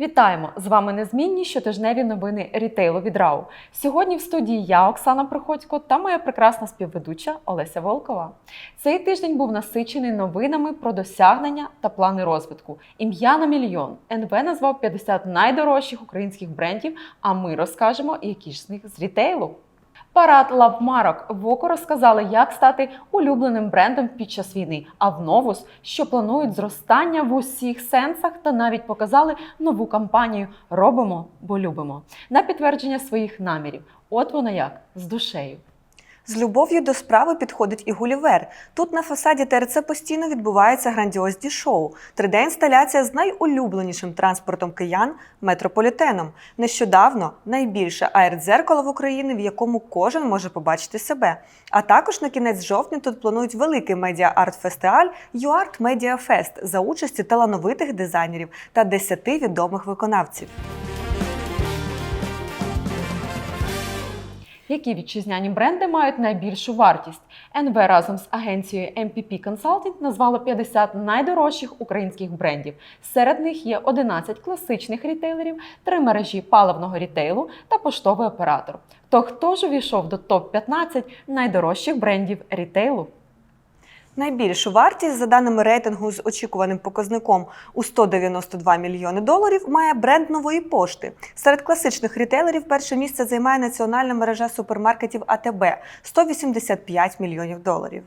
Вітаємо! З вами незмінні щотижневі новини рітейлу від Рау. Сьогодні в студії я, Оксана Приходько, та моя прекрасна співведуча Олеся Волкова. Цей тиждень був насичений новинами про досягнення та плани розвитку. Ім'я на мільйон. НВ назвав 50 найдорожчих українських брендів. А ми розкажемо, які ж з них з рітейлу. Парад лавмарок в око розказали, як стати улюбленим брендом під час війни. А в новус, що планують зростання в усіх сенсах, та навіть показали нову кампанію Робимо, бо любимо на підтвердження своїх намірів. От вона як з душею. З любов'ю до справи підходить і Гулівер. Тут на фасаді ТРЦ постійно відбуваються грандіозні шоу. 3D-інсталяція з найулюбленішим транспортом киян метрополітеном. Нещодавно найбільше аердзеркало в Україні, в якому кожен може побачити себе. А також на кінець жовтня тут планують великий медіа-арт-фестиваль Media Fest за участі талановитих дизайнерів та 10 відомих виконавців. Які вітчизняні бренди мають найбільшу вартість? НВ разом з агенцією MPP Consulting назвало 50 найдорожчих українських брендів. Серед них є 11 класичних рітейлерів, три мережі паливного рітейлу та поштовий оператор. То хто ж увійшов до топ-15 найдорожчих брендів рітейлу? Найбільшу вартість, за даними рейтингу з очікуваним показником у 192 мільйони доларів, має бренд нової пошти. Серед класичних рітейлерів перше місце займає національна мережа супермаркетів АТБ 185 мільйонів доларів.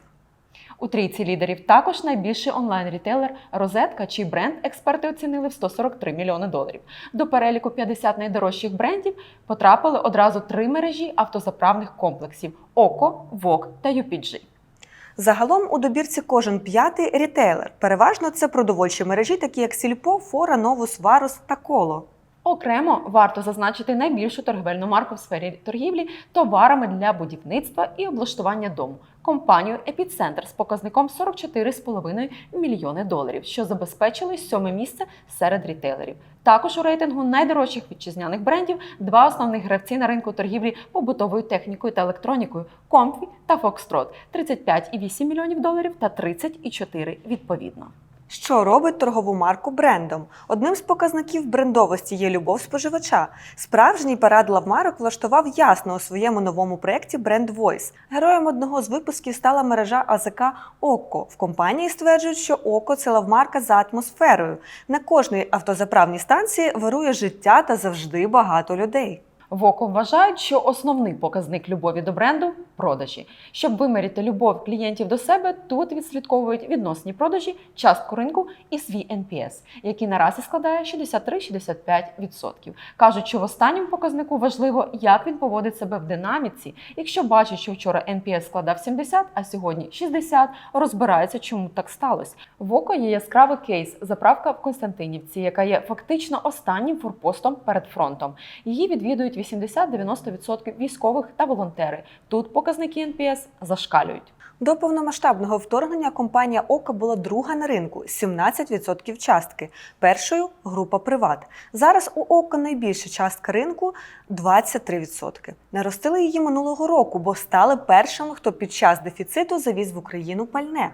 У трійці лідерів також найбільший онлайн-рітейлер Розетка, чий бренд експерти оцінили в 143 мільйони доларів. До переліку 50 найдорожчих брендів потрапили одразу три мережі автозаправних комплексів: Око, ВОК та UPG. Загалом у добірці кожен п'ятий рітейлер. Переважно це продовольчі мережі, такі як Сільпо, Фора, Новус, Варус та Коло. Окремо варто зазначити найбільшу торговельну марку в сфері торгівлі товарами для будівництва і облаштування дому компанію Епіцентр з показником 44,5 мільйони доларів, що забезпечили сьоме місце серед рітейлерів. Також у рейтингу найдорожчих вітчизняних брендів два основних гравці на ринку торгівлі побутовою технікою та електронікою Комфі та Foxtrot – 35,8 мільйонів доларів та 30,4 відповідно. Що робить торгову марку брендом? Одним з показників брендовості є любов споживача. Справжній парад лавмарок влаштував ясно у своєму новому проєкті Бренд Voice. Героєм одного з випусків стала мережа АЗК Око. В компанії стверджують, що Око це лавмарка за атмосферою. На кожній автозаправній станції вирує життя та завжди багато людей. В ОКО вважають, що основний показник любові до бренду продажі. Щоб виміряти любов клієнтів до себе, тут відслідковують відносні продажі, частку ринку і свій NPS, який наразі складає 63-65%. Кажуть, що в останньому показнику важливо, як він поводить себе в динаміці. Якщо бачать, що вчора NPS складав 70, а сьогодні 60, розбираються, чому так сталося. В ОКО є яскравий кейс заправка в Константинівці, яка є фактично останнім форпостом перед фронтом. Її відвідують 80-90% військових та волонтери. Тут показники NPS зашкалюють. До повномасштабного вторгнення компанія Ока була друга на ринку 17% частки. Першою група Приват. Зараз у Ока найбільша частка ринку 23%. Наростили її минулого року, бо стали першими, хто під час дефіциту завіз в Україну пальне.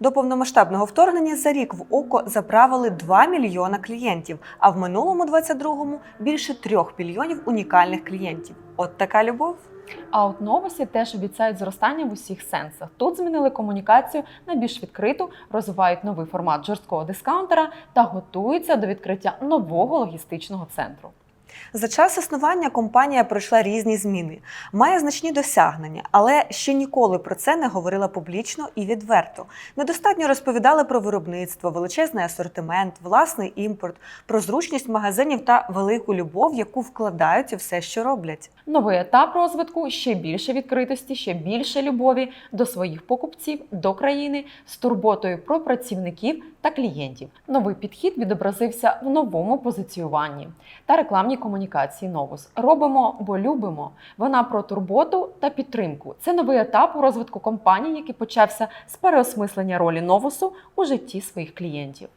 До повномасштабного вторгнення за рік в око заправили 2 мільйона клієнтів, а в минулому 22-му більше 3 мільйонів унікальних клієнтів. От така любов. А от новості теж обіцяють зростання в усіх сенсах. Тут змінили комунікацію на більш відкриту, розвивають новий формат жорсткого дискаунтера та готуються до відкриття нового логістичного центру. За час існування компанія пройшла різні зміни, має значні досягнення, але ще ніколи про це не говорила публічно і відверто. Недостатньо розповідали про виробництво, величезний асортимент, власний імпорт, про зручність магазинів та велику любов, яку вкладають у все, що роблять. Новий етап розвитку ще більше відкритості, ще більше любові до своїх покупців, до країни з турботою про працівників та клієнтів. Новий підхід відобразився в новому позиціюванні та рекламній комунікації Новус. Робимо, бо любимо. Вона про турботу та підтримку. Це новий етап у розвитку компанії, який почався з переосмислення ролі Новусу у житті своїх клієнтів.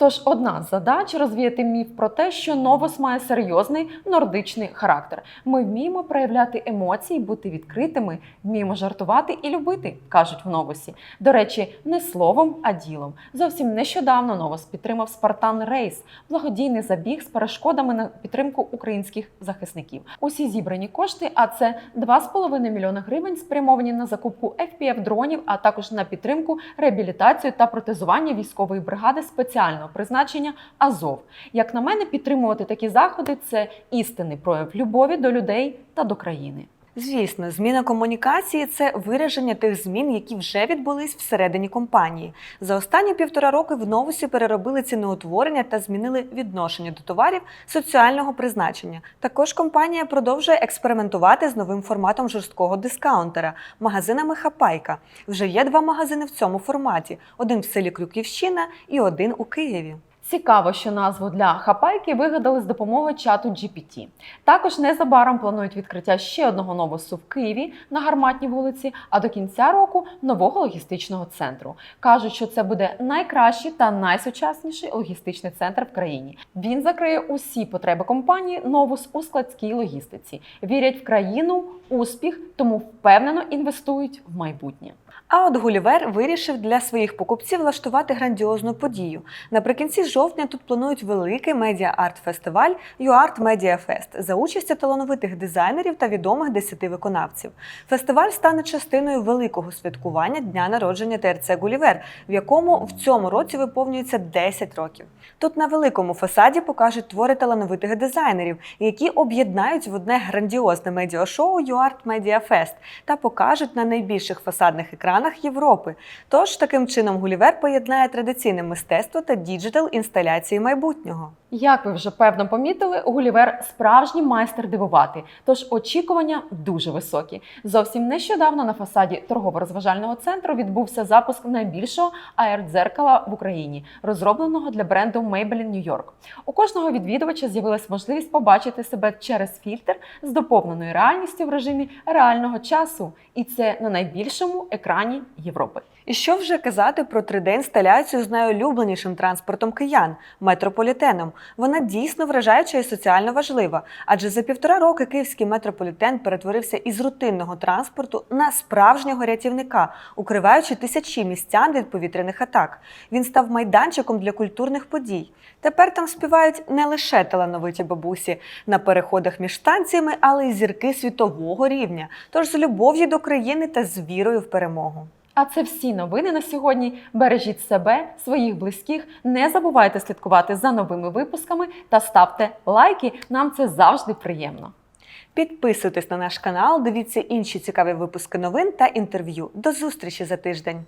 Тож одна з задач розвіяти міф про те, що новус має серйозний нордичний характер. Ми вміємо проявляти емоції, бути відкритими, вміємо жартувати і любити, кажуть в новусі. До речі, не словом, а ділом. Зовсім нещодавно новус підтримав Спартан Рейс, благодійний забіг з перешкодами на підтримку українських захисників. Усі зібрані кошти, а це 2,5 мільйони гривень, спрямовані на закупку fpv дронів, а також на підтримку, реабілітацію та протезування військової бригади спеціального призначення Азов. Як на мене, підтримувати такі заходи це істинний прояв любові до людей та до країни. Звісно, зміна комунікації це вираження тих змін, які вже відбулись всередині компанії. За останні півтора роки в новусі переробили ціноутворення та змінили відношення до товарів соціального призначення. Також компанія продовжує експериментувати з новим форматом жорсткого дискаунтера магазинами Хапайка. Вже є два магазини в цьому форматі: один в селі Крюківщина і один у Києві. Цікаво, що назву для хапайки вигадали з допомогою чату GPT. Також незабаром планують відкриття ще одного новосу в Києві на гарматній вулиці, а до кінця року нового логістичного центру. Кажуть, що це буде найкращий та найсучасніший логістичний центр в країні. Він закриє усі потреби компанії новус у складській логістиці. Вірять в країну, успіх, тому впевнено інвестують в майбутнє. А от Гулівер вирішив для своїх покупців влаштувати грандіозну подію. Наприкінці жовтня тут планують великий медіа-арт-фестиваль UArt Media Fest за участю талановитих дизайнерів та відомих десяти виконавців. Фестиваль стане частиною великого святкування дня народження ТРЦ Гулівер, в якому в цьому році виповнюється 10 років. Тут на великому фасаді покажуть твори талановитих дизайнерів, які об'єднають в одне грандіозне медіашоу UArt Media Fest та покажуть на найбільших фасадних екранах Європи. Тож таким чином Гулівер поєднає традиційне мистецтво та діджитал інсталяції майбутнього. Як ви вже певно помітили, Гулівер справжній майстер дивувати, тож очікування дуже високі. Зовсім нещодавно на фасаді торгово-розважального центру відбувся запуск найбільшого AR-дзеркала в Україні, розробленого для бренду Maybelline New York. У кожного відвідувача з'явилась можливість побачити себе через фільтр з доповненою реальністю в режимі реального часу, і це на найбільшому екрані Європи. І що вже казати про 3D-інсталяцію з найулюбленішим транспортом киян метрополітеном. Вона дійсно вражаюча і соціально важлива, адже за півтора роки київський метрополітен перетворився із рутинного транспорту на справжнього рятівника, укриваючи тисячі містян від повітряних атак. Він став майданчиком для культурних подій. Тепер там співають не лише талановиті бабусі на переходах між станціями, але й зірки світового рівня. Тож з любов'ю до країни та з вірою в перемогу. А це всі новини на сьогодні. Бережіть себе, своїх близьких. Не забувайте слідкувати за новими випусками та ставте лайки. Нам це завжди приємно. Підписуйтесь на наш канал, дивіться інші цікаві випуски новин та інтерв'ю. До зустрічі за тиждень.